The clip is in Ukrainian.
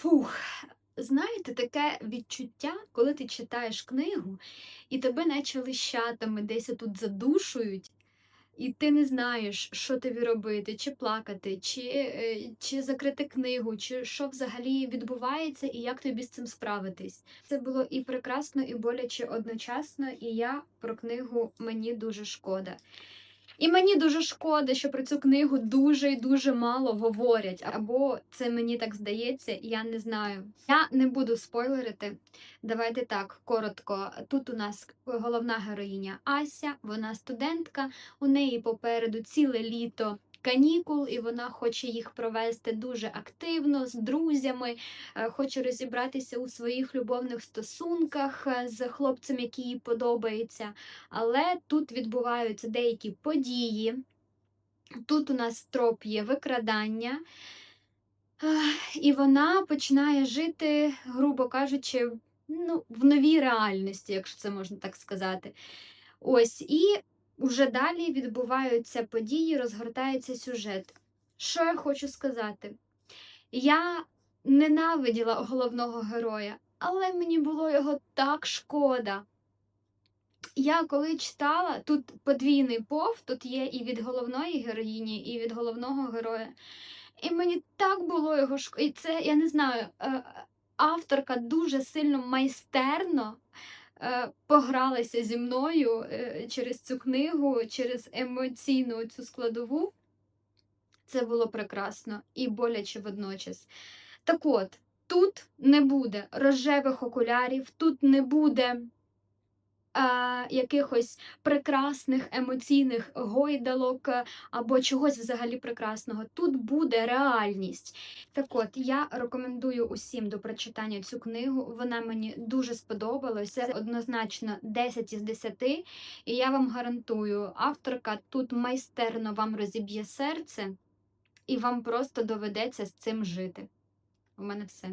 Фух, знаєте, таке відчуття, коли ти читаєш книгу, і тебе наче лищатами десь тут задушують, і ти не знаєш, що тобі робити, чи плакати, чи, е, чи закрити книгу, чи що взагалі відбувається, і як тобі з цим справитись. Це було і прекрасно, і боляче одночасно, і я про книгу мені дуже шкода. І мені дуже шкода, що про цю книгу дуже і дуже мало говорять. Або це мені так здається, я не знаю. Я не буду спойлерити. Давайте так, коротко. Тут у нас головна героїня Ася, вона студентка, у неї попереду ціле літо. Канікул, і вона хоче їх провести дуже активно з друзями, е, хоче розібратися у своїх любовних стосунках е, з хлопцем, який їй подобається. Але тут відбуваються деякі події. Тут у нас троп є викрадання, і вона починає жити, грубо кажучи, ну, в новій реальності, якщо це можна так сказати. Ось, і вже далі відбуваються події, розгортається сюжет. Що я хочу сказати? Я ненавиділа головного героя, але мені було його так шкода. Я коли читала, тут подвійний пов, тут є і від головної героїні, і від головного героя. І мені так було його шкода. І це, я не знаю, е, авторка дуже сильно майстерно е, погралася зі мною е, через цю книгу, через емоційну цю складову. Це було прекрасно і боляче водночас. Так от, тут не буде рожевих окулярів, тут не буде якихось прекрасних емоційних гойдалок або чогось взагалі прекрасного. Тут буде реальність. Так от, я рекомендую усім до прочитання цю книгу. Вона мені дуже сподобалася. Це однозначно 10 із 10. І я вам гарантую, авторка тут майстерно вам розіб'є серце, і вам просто доведеться з цим жити. У мене все.